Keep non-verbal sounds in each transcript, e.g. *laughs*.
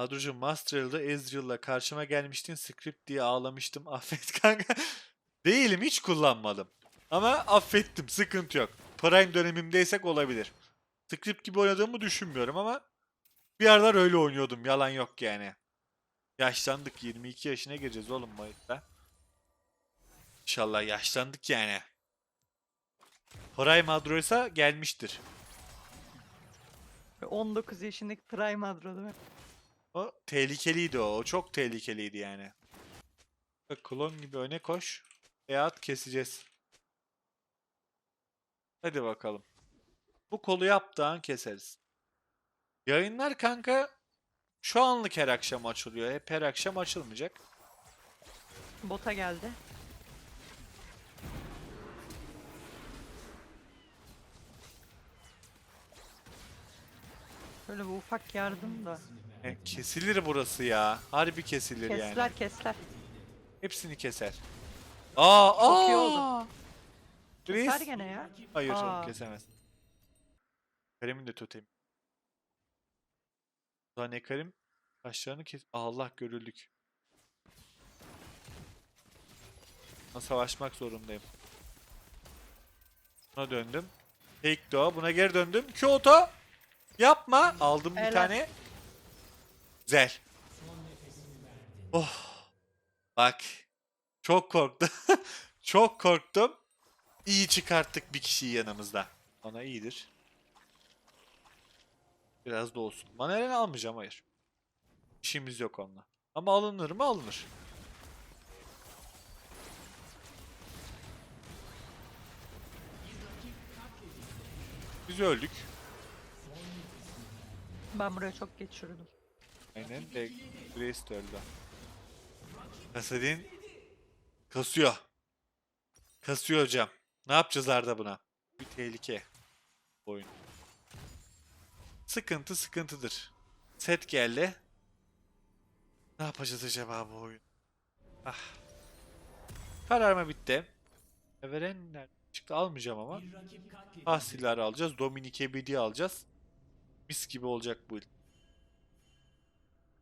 Adrucum Master'da Ezreal'la karşıma gelmiştin script diye ağlamıştım *laughs* affet kanka. Değilim hiç kullanmadım. Ama affettim sıkıntı yok. Prime dönemimdeysek olabilir. Script gibi oynadığımı düşünmüyorum ama bir aralar öyle oynuyordum yalan yok yani. Yaşlandık 22 yaşına gireceğiz oğlum Mayıs'ta. İnşallah yaşlandık yani. Prime Adro'ysa gelmiştir. Ve 19 yaşındaki Prime Adro değil mi? O tehlikeliydi o. O çok tehlikeliydi yani. Klon gibi öne koş. Eat keseceğiz. Hadi bakalım. Bu kolu yaptığı an keseriz. Yayınlar kanka şu anlık her akşam açılıyor. Hep her akşam açılmayacak. Bota geldi. Böyle bir ufak yardım da. E, kesilir burası ya. Harbi kesilir Kesler yani. kesler. Hepsini keser. Aa, Çok iyi aa! oldu. Reis. Keser gene ya. Hayır Aa. kesemez. Karim'in de totemi. Daha ne Karim? Taşlarını kes... Allah görüldük. Buna savaşmak zorundayım. Buna döndüm. Take doğa. Buna geri döndüm. Kyoto! Yapma! Aldım bir Helal. tane. Güzel. Oh. Bak. Çok korktum. *laughs* Çok korktum. İyi çıkarttık bir kişiyi yanımızda. Bana iyidir. Biraz da olsun. Maneren almayacağım hayır. İşimiz yok onunla. Ama alınır mı alınır. Biz öldük. Ben buraya çok geç yürüdüm. Aynen de Grace de öldü. Kasadin kasıyor. Kasıyor hocam. Ne yapacağız Arda buna? Bir tehlike. Oyun. Sıkıntı sıkıntıdır. Set geldi. Ne yapacağız acaba bu oyun? Ah. Kararma bitti. Verenler çıktı almayacağım ama. Tahsilleri alacağız. Dominic Ebedi alacağız. Mis gibi olacak bu yıl.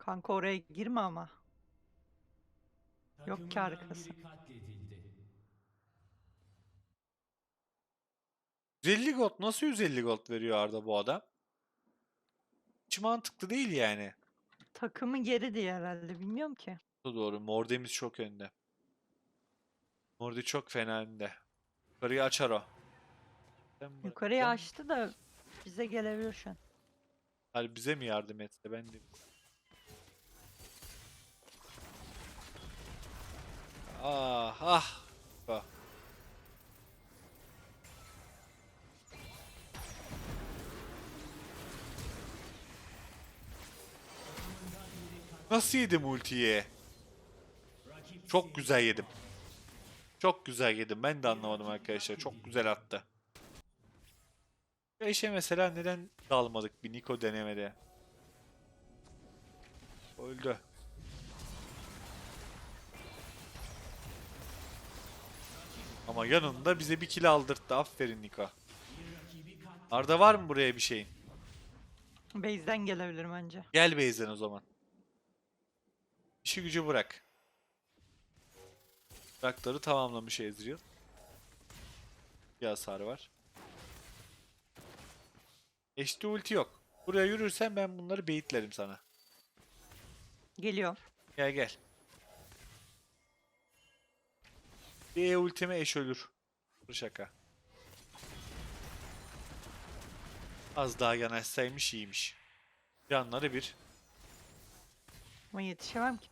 Kanka oraya girme ama. Yok ki arkası. 150 gold nasıl 150 gold veriyor Arda bu adam? Hiç mantıklı değil yani. Takımı geri diye herhalde bilmiyorum ki. Bu Doğru. Morde'miz çok önde. Morde çok fena önde. Yukarıyı açar o. Ben Yukarıya bıraktım. açtı da bize gelebilir şu an. Hadi bize mi yardım etse ben de. Ah ah. Nasıl yedim ultiyi? Çok güzel yedim. Çok güzel yedim. Ben de anlamadım arkadaşlar. Çok güzel attı. Eşe mesela neden dalmadık bir Niko denemede? Öldü. Ama yanında bize bir kill aldırttı. Aferin Niko. Arda var mı buraya bir şeyin? Base'den gelebilir bence. Gel base'den o zaman. İşi gücü bırak. Traktörü tamamlamış Ezreal. Bir hasar var. HD ulti yok. Buraya yürürsen ben bunları beyitlerim sana. Geliyor. Gel gel. Bir E ultime eş ölür. Bu şaka. Az daha yanaşsaymış iyiymiş. Canları bir. Ama yetişemem ki.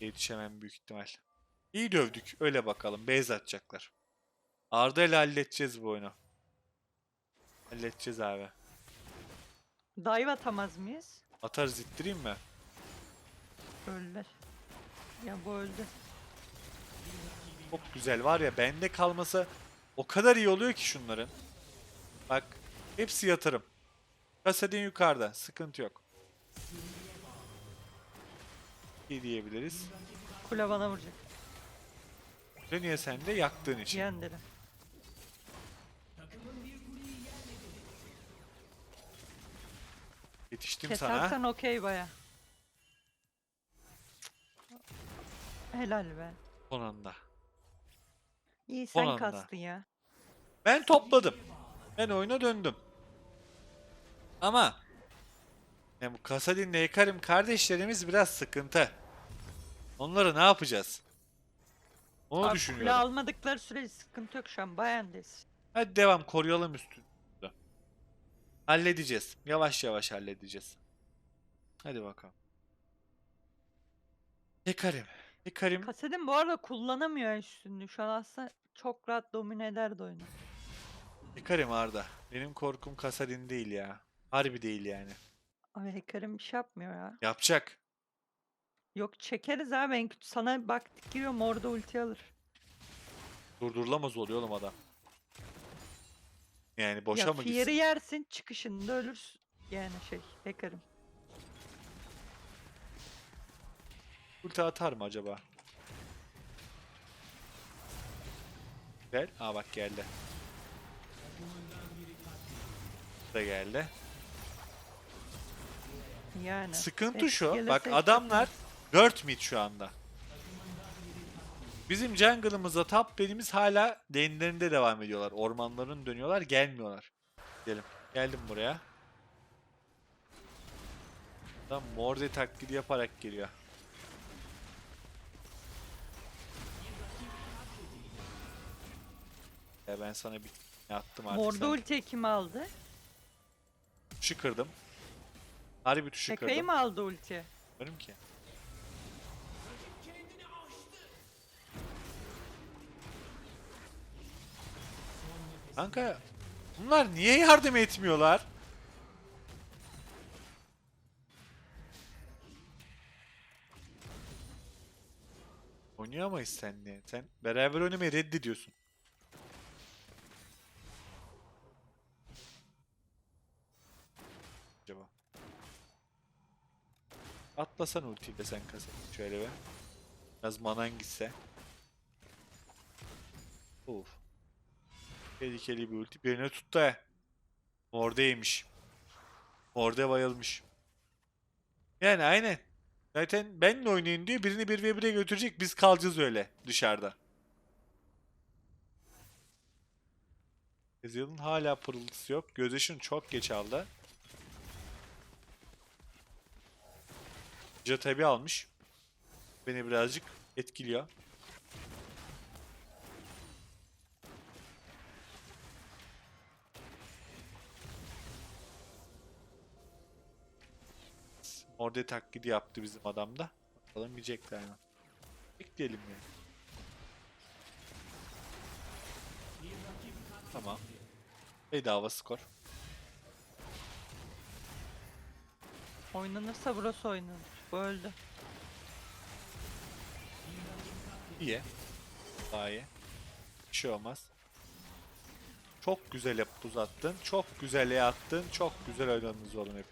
Yetişemem büyük ihtimal. İyi dövdük. Öyle bakalım. Base atacaklar. Arda ile halledeceğiz bu oyunu. Halledeceğiz abi. Dive atamaz mıyız? Atarız ittireyim mi? Öldüler. Ya bu öldü. Çok güzel var ya bende kalmasa o kadar iyi oluyor ki şunların. Bak hepsi yatırım. Kasedin yukarıda sıkıntı yok. İyi diyebiliriz. Kule bana vuracak. Kule niye sende yaktığın için? Yendere. Yetiştim Kesersen sana. Kesersen okey baya. Helal be. Son anda. İyi Son sen anda. kastın ya. Ben topladım. Ben oyuna döndüm. Ama yani bu Kasadin'le Ekarim kardeşlerimiz biraz sıkıntı. Onları ne yapacağız? Onu Abi, Kule düşünüyorum. almadıkları sürece sıkıntı yok şu an. Bayandes. Hadi devam koruyalım üstünü. Halledeceğiz. Yavaş yavaş halledeceğiz. Hadi bakalım. Ekarim. Ekarim. Kasedin bu arada kullanamıyor üstünlüğü. Şu an aslında çok rahat domine ederdi oyunu. Ekarim Arda. Benim korkum Kasadin değil ya. Harbi değil yani. Abi hacker'ım bir şey yapmıyor ya. Yapacak. Yok çekeriz abi en kötü sana baktık giriyorum orada ulti alır. Durdurulamaz oluyor oğlum adam. Yani boşa ya mı gitsin? yersin çıkışında ölürsün. Yani şey hacker'ım. Ulti atar mı acaba? Gel. Aa bak geldi. Bu Da geldi. Yani. Sıkıntı şu. Bak adamlar 4 mid şu anda. Bizim jungle'ımızda top benimiz hala lane'lerinde devam ediyorlar. Ormanların dönüyorlar, gelmiyorlar. Gidelim. Geldim buraya. Adam Morde taklidi yaparak geliyor. Ya ben sana bir attım artık. Orada sen. ultiyi kim aldı? Tuşu kırdım. Harbi tuşu Şakayı kırdım. mı aldı ulti? Bilmiyorum ki. Kanka bunlar niye yardım etmiyorlar? Oynayamayız seninle. Sen beraber oynamayı reddediyorsun. Acaba. Atlasan ultiyle sen kazan. Şöyle be. Biraz manan gitse. Of. Tehlikeli bir ulti. Birine tuttu he. Mordeymiş. Morde bayılmış. Yani aynen. Zaten benle oynayın diyor. Birini 1v1'e götürecek. Biz kalacağız öyle dışarıda. Ezreal'ın hala pırıltısı yok. Gözyaşını çok geç aldı. Ninja tabi almış. Beni birazcık etkiliyor. Orada taklidi yaptı bizim adam da. Bakalım yiyecekler mi? Bekleyelim ya. Tamam. Bedava skor. Oynanırsa burası oynanır. Bu öldü. İyi. Daha iyi. Bir şey olmaz. Çok güzel yapıp uzattın. Çok güzel yattın. Çok güzel oynadınız oğlum hep.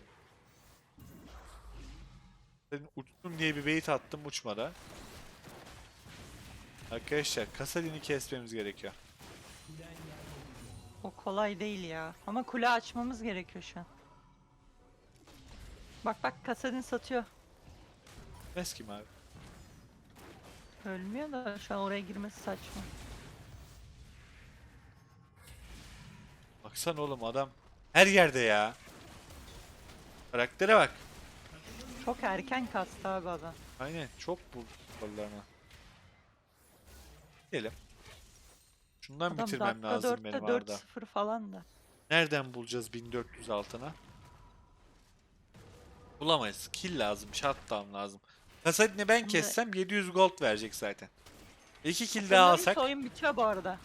Senin uçtun diye bir bait attım uçmadı. Arkadaşlar Kasadin'i kesmemiz gerekiyor. O kolay değil ya. Ama kule açmamız gerekiyor şu an. Bak bak Kasadin satıyor. Mes kim abi? Ölmüyor da şu an oraya girmesi saçma. Baksana oğlum adam her yerde ya. Karaktere bak. Çok erken kastı abi adam. Aynen çok bu kollarına. Gidelim. Şundan Adam bitirmem dakika lazım 4'te benim Arda. 4-0 falan da. Nereden bulacağız 1400 altına? Bulamayız. Kill lazım, shutdown lazım. Kasadin'i ben kessem 700 gold verecek zaten. 2 kill daha alsak oyun bitiyor bu arada.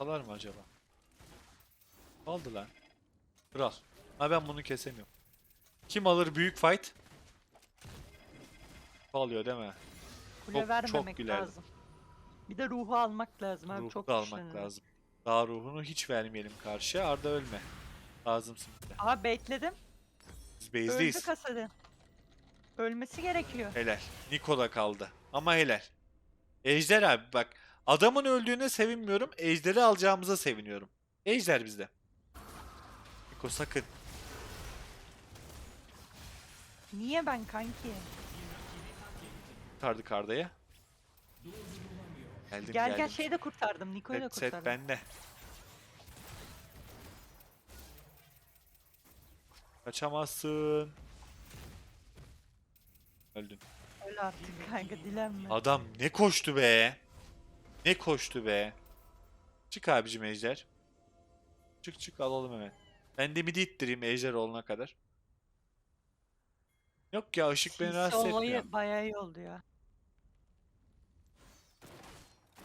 alır mı acaba? Aldı lan. Kral. Ha ben bunu kesemiyorum. Kim alır büyük fight? Alıyor değil mi? Kule Çok- çok vermemek gülerdim. lazım. Bir de ruhu almak lazım abi Ruhu çok da almak güçleniyor. lazım. Daha ruhunu hiç vermeyelim karşıya. Arda ölme. Lazımsın bize. Aha bekledim. Biz Öldü base'deyiz. Ölmesi gerekiyor. Helal. Nikola kaldı. Ama helal. Ejder abi bak. Adamın öldüğüne sevinmiyorum. Ejder'i alacağımıza seviniyorum. Ejder bizde. Niko sakın. Niye ben kanki? kurtardık Arda'yı. Geldim Gel geldim. gel şeyi de kurtardım. Niko'yu da set, set kurtardım. bende. Kaçamazsın. Öldün. Öyle artık kanka dilenme. Adam ne koştu be. Ne koştu be. Çık abicim ejder. Çık çık alalım hemen. Ben de midi ittireyim ejder olana kadar. Yok ya ışık beni rahatsız olayı etmiyor. bayağı iyi oldu ya.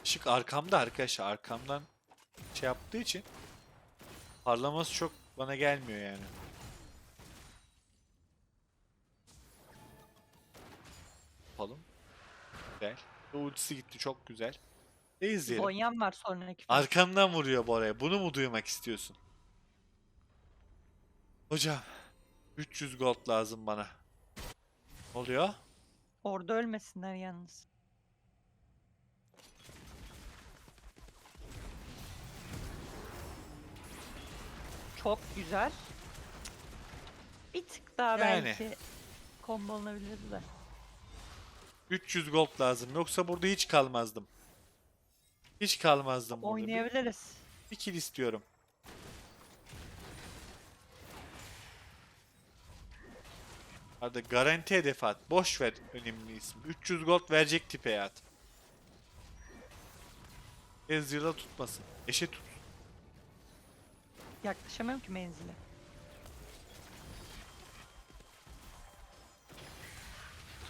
Işık arkamda arkadaşlar. Arkamdan şey yaptığı için parlaması çok bana gelmiyor yani. Yapalım. Güzel. Ultisi gitti çok güzel. Ne izleyelim? Zonya'm var sonraki. Arkamdan vuruyor Bora'ya. Bunu mu duymak istiyorsun? Hocam 300 gold lazım bana. Ne oluyor? Orada ölmesinler yalnız. Çok güzel. Bir tık daha Yani. belki kombolanabilirdi de. 300 gold lazım. Yoksa burada hiç kalmazdım. Hiç kalmazdım burada. Oynayabiliriz. bir kill istiyorum. Hadi garanti hedef at. Boş ver önemli isim. 300 gold verecek tipe at. Ezreal'a tutmasın. Eşe tut. Yaklaşamıyorum ki menzile.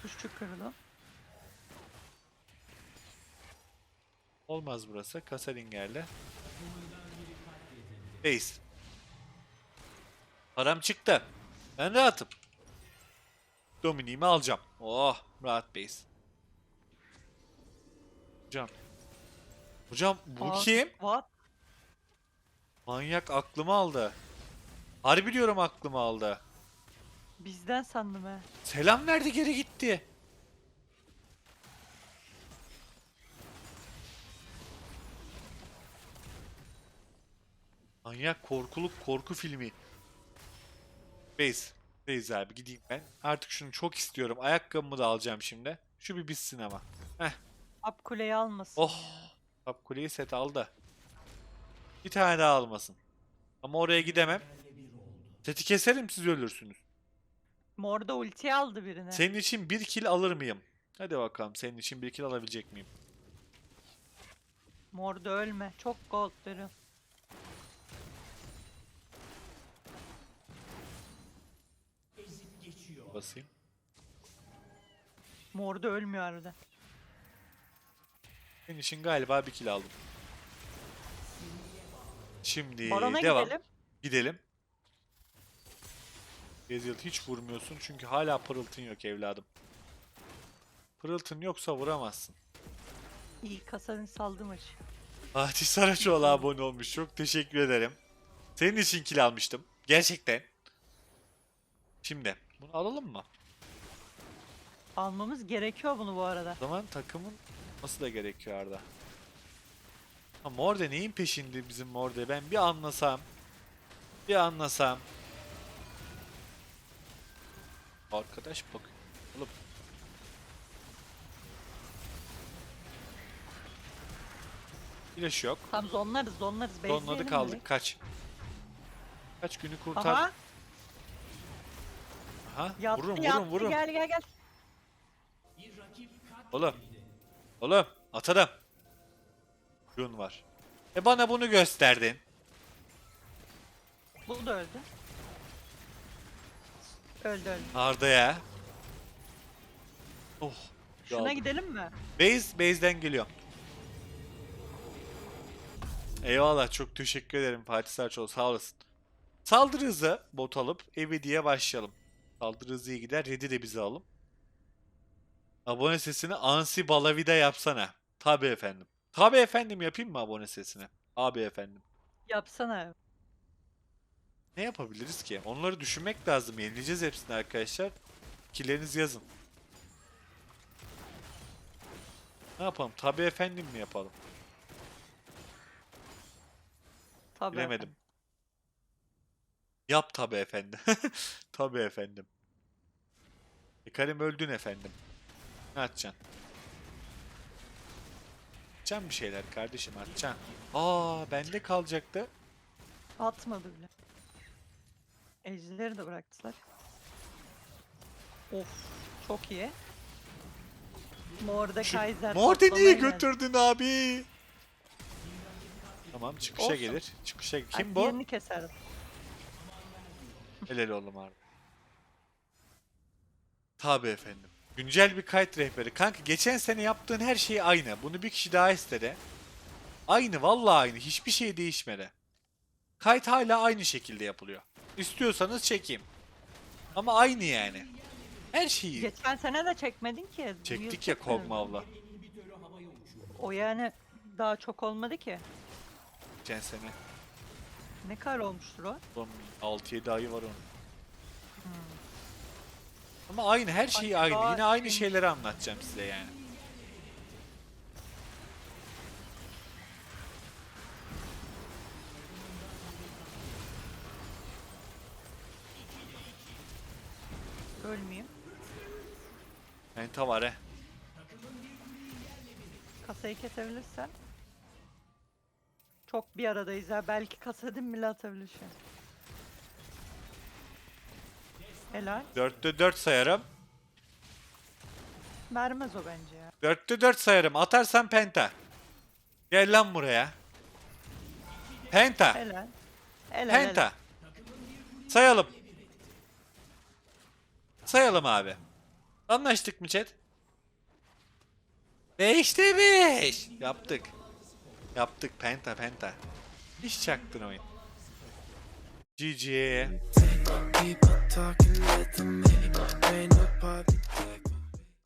Tuş kırıldı. Olmaz burası. Kasaringer'le. Base. Param çıktı. Ben rahatım. Domini'mi alacağım. Oh rahat base. Hocam. Hocam bu Aa, kim? What? Manyak aklımı aldı. Harbi diyorum aklımı aldı. Bizden sandım he. Selam verdi geri gitti. Manyak korkuluk korku filmi. Base. Base abi gideyim ben. Artık şunu çok istiyorum. Ayakkabımı da alacağım şimdi. Şu bir bitsin ama. Up kuleyi almasın. Oh. Top kuleyi set aldı. Bir tane daha almasın. Ama oraya gidemem. Seti keserim siz ölürsünüz. Mor da ulti aldı birine. Senin için bir kill alır mıyım? Hadi bakalım senin için bir kill alabilecek miyim? Mor da ölme. Çok gold veriyor. Basayım. Mor da ölmüyor arada. Senin için galiba bir kill aldım. Şimdi Barona devam. gidelim. Gidelim. Ezreal hiç vurmuyorsun çünkü hala pırıltın yok evladım. Pırıltın yoksa vuramazsın. İyi kasanın saldı maçı. Fatih Saraçoğlu abone olmuş. Çok teşekkür ederim. Senin için kill almıştım. Gerçekten. Şimdi bunu alalım mı? Almamız gerekiyor bunu bu arada. O zaman takımın nasıl da gerekiyor Arda. Ha, Morde neyin peşinde bizim Morde? Ben bir anlasam. Bir anlasam. Arkadaş bak. Oğlum. Flash yok. Tam zonlarız zonlarız. Sonladı base'leyelim kaldık. direkt. Kaç. Kaç günü kurtar. Aha Aha. yattı yattı vurun vurun. gel gel gel. Oğlum. Oğlum. Atarım. Yun var. E bana bunu gösterdin. Bu da öldü. Öldü öldü. Arda'ya. Oh. Şuna aldım. gidelim mi? Base, base'den geliyor. Eyvallah çok teşekkür ederim Fatih Sarçoğlu sağ olasın. Saldırı hızı bot alıp evi diye başlayalım. Saldırı hızı iyi gider. Red'i de bize alalım. Abone sesini Ansi Balavida yapsana. Tabi efendim. Tabi efendim yapayım mı abone sesini? Abi efendim. Yapsana. Ne yapabiliriz ki? Onları düşünmek lazım. Yenileceğiz hepsini arkadaşlar. Fikirlerinizi yazın. Ne yapalım? Tabi efendim mi yapalım? Tabii Bilemedim. efendim. Yap tabi efendim. *laughs* tabi efendim. Ekarim öldün efendim. Ne atacaksın? Atacaksın bir şeyler kardeşim atacaksın. Aa bende kalacaktı. Atmadı bile. Ejder'i de bıraktılar. Of çok iyi. Morde patlamaya niye geldi. götürdün abi? Tamam çıkışa Olsun. gelir. Çıkışa Ay, kim bu? Diğerini keserdim. Helal oğlum abi. Tabi efendim. Güncel bir kayıt rehberi. Kanka geçen sene yaptığın her şey aynı. Bunu bir kişi daha istedi. Aynı vallahi aynı. Hiçbir şey değişmedi. Kayıt hala aynı şekilde yapılıyor. İstiyorsanız çekeyim. Ama aynı yani. Her şeyi Geçen sene de çekmedin ki. çektik ya. Kog'Maw'la. O yani daha çok olmadı ki. Geçen sene. Ne kadar olmuştur o? Son 6-7 ayı var onun. Ama aynı her şey aynı. daha Yine aynı şey- şeyleri anlatacağım size yani. Ölmeyeyim. Penta var he. Kasayı kesebilirsen. Çok bir aradayız ya. Belki kasadım bile atabilirsin. Helal. 4'te 4 sayarım. Vermez o bence ya. 4'te 4 sayarım. Atarsan penta. Gel lan buraya. Penta. Helal. Helal. Penta. helal. Sayalım. Sayalım abi. Anlaştık mı chat? 5'te 5. Yaptık. Yaptık penta penta. İş çaktın oyun. GG.